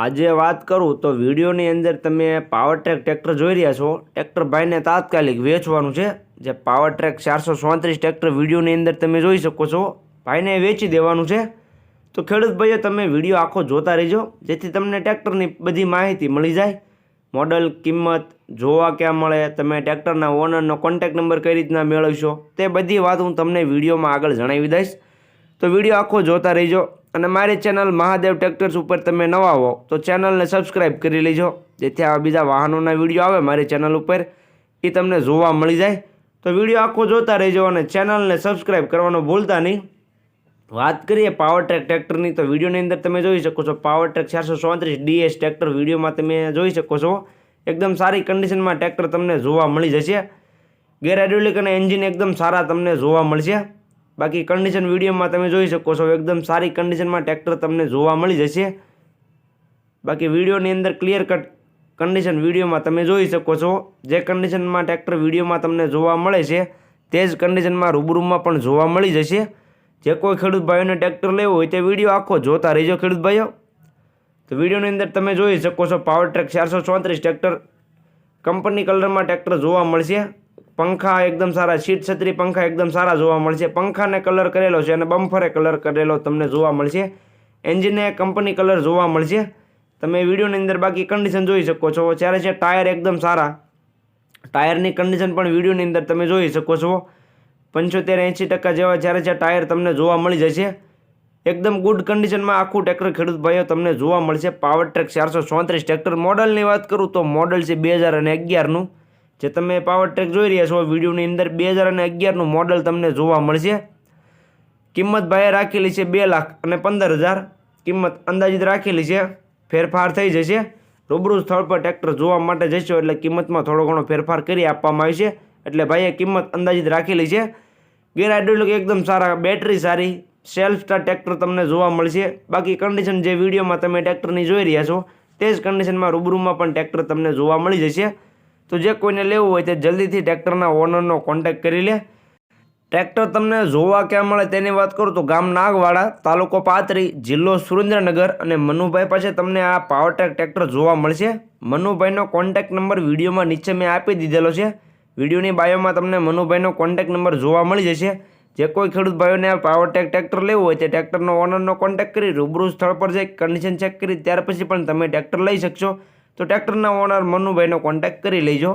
આજે વાત કરું તો વિડીયોની અંદર તમે પાવર ટ્રેક ટ્રેક્ટર જોઈ રહ્યા છો. ટ્રેક્ટર ભાઈને તાત્કાલિક વેચવાનું છે. જે પાવર ટ્રેક ચારસો ચોત્રીસ ટ્રેક્ટર વિડીયોની અંદર તમે જોઈ શકો છો. ભાઈને વેચી દેવાનું છે. તો ખેડૂત ભાઈઓ, તમે વીડિયો આખો જોતા રહેજો. જેથી તમને ટ્રેક્ટરની બધી માહિતી મળી જાય. મોડલ કિંમત જોવા ક્યાં મળે, તમે ટ્રેક્ટરના ઓનરનો કોન્ટેક નંબર કઈ રીતના મેળવશો, તે બધી વાત હું તમને વિડીયોમાં આગળ જણાવી દઈશ. તો વીડિયો આખો જોતા રહેજો. અને મારી ચેનલ મહાદેવ ટ્રેક્ટર્સ ઉપર તમે નવા હો, તો ચેનલને સબસ્ક્રાઈબ કરી લેજો. જેથી આવા બીજા વાહનોના વીડિયો આવે મારી ચેનલ ઉપર. એ તમને જોવા મળી જાય. તો વીડિયો આખો જોતા રહેજો અને ચેનલને સબસ્ક્રાઈબ કરવાનું ભૂલતા નહીં. વાત કરીએ પાવર ટ્રેક ટ્રેક્ટરની, તો વિડીયોની અંદર તમે જોઈ શકો છો પાવર ટ્રેક ચારસો ચોત્રીસ ડીએસ ટ્રેક્ટર વિડીયોમાં તમે જોઈ શકો છો. એકદમ સારી કન્ડિશનમાં ટ્રેક્ટર તમને જોવા મળી જશે. ગેર હાઇડ્રોલિક અને એન્જિન એકદમ સારા તમને જોવા મળશે. બાકી કન્ડિશન વિડીયોમાં તમે જોઈ શકો છો, એકદમ સારી કન્ડિશનમાં ટ્રેક્ટર તમને જોવા મળી જશે. બાકી વિડીયોની અંદર ક્લિયર કટ કન્ડિશન વિડીયોમાં તમે જોઈ શકો છો. જે કન્ડિશનમાં ટ્રેક્ટર વિડીયોમાં તમને જોવા મળે છે, તે જ કન્ડિશનમાં રૂબરૂમાં પણ જોવા મળી જશે. જે કોઈ ખેડૂત ભાઈઓને ટ્રેક્ટર લેવું હોય તે વીડિયો આખો જોતા રહેજો ખેડૂત ભાઈઓ તો વિડીયોની અંદર તમે જોઈ શકો છો પાવર ટ્રેક ચારસો ચોત્રીસ ટ્રેક્ટર કંપની કલરમાં ટ્રેક્ટર જોવા મળશે. પંખા એકદમ સારા સીટ છત્રી પંખા એકદમ સારા જોવા મળશે. પંખાને કલર કરેલો છે અને બમ્ફરે કલર કરેલો તમને જોવા મળશે. એન્જિનને કંપની કલર જોવા મળશે. તમે વિડીયોની અંદર બાકી કન્ડિશન જોઈ શકો છો. જ્યારે છે ટાયર એકદમ સારા ટાયરની કન્ડિશન પણ વિડીયોની અંદર તમે જોઈ શકો છો. પંચોતેર એંશી ટકા જેવા જ્યારે છે ટાયર તમને જોવા મળી જશે. એકદમ ગુડ કન્ડિશનમાં આખું ટ્રેક્ટર ખેડૂત ભાઈઓ તમને જોવા મળશે. પાવર ટ્રેક ચારસો ચોત્રીસ ટ્રેક્ટર મોડલની વાત કરું તો મોડલ છે બે હજાર અને અગિયારનું. જે તમે પાવર ટ્રેક જોઈ રહ્યા છો, વિડીયોની અંદર બે હજાર અને અગિયારનું મોડલ તમને જોવા મળશે. કિંમત ભાઈએ રાખેલી છે બે લાખ અને પંદર હજાર. કિંમત અંદાજિત રાખેલી છે, ફેરફાર થઈ જશે. રૂબરૂ સ્થળ પર ટ્રેક્ટર જોવા માટે જશો એટલે કિંમતમાં થોડો ઘણો ફેરફાર કરી આપવામાં આવશે. એટલે ભાઈએ કિંમત અંદાજિત રાખેલી છે. ગેર હાઇડ્રોલિક એકદમ સારા બેટરી સારી સેલ્ફ સ્ટાર ટ્રેક્ટર તમને જોવા મળશે. બાકી કન્ડિશન જે વિડીયોમાં તમે ટ્રેક્ટરની જોઈ રહ્યા છો, તે જ કન્ડિશનમાં રૂબરૂમાં પણ ટ્રેક્ટર તમને જોવા મળી જશે. તો જે કોઈને લેવું હોય તે જલ્દીથી ટ્રેક્ટરના ઓનરનો કોન્ટેક્ટ કરી લે. ટ્રેક્ટર તમને જોવા ક્યાં મળે તેની વાત કરું તો ગામ નાગવાડા, તાલુકો પાતરી જિલ્લો સુરેન્દ્રનગર અને મનુભાઈ પાસે તમને આ પાવરટેક ટ્રેક ટ્રેક્ટર જોવા મળશે. મનુભાઈનો કોન્ટેક્ટ નંબર વિડીયોમાં નીચે મેં આપી દીધેલો છે. વિડીયોની બાયોમાં તમને મનુભાઈનો કોન્ટેક્ટ નંબર જોવા મળી જશે. જે કોઈ ખેડૂત ભાઈઓને આ પાવરટેક ટ્રેક ટ્રેક્ટર લેવું હોય તે ટ્રેક્ટરનો ઓનરનો કોન્ટેક્ટ કરી રૂબરૂ સ્થળ પર જઈ કન્ડિશન ચેક કરી, ત્યાર પછી પણ તમે ટ્રેક્ટર લઈ શકશો. તો ટ્રેક્ટરના ઓનર મનુભાઈનો કોન્ટેક્ટ કરી લેજો.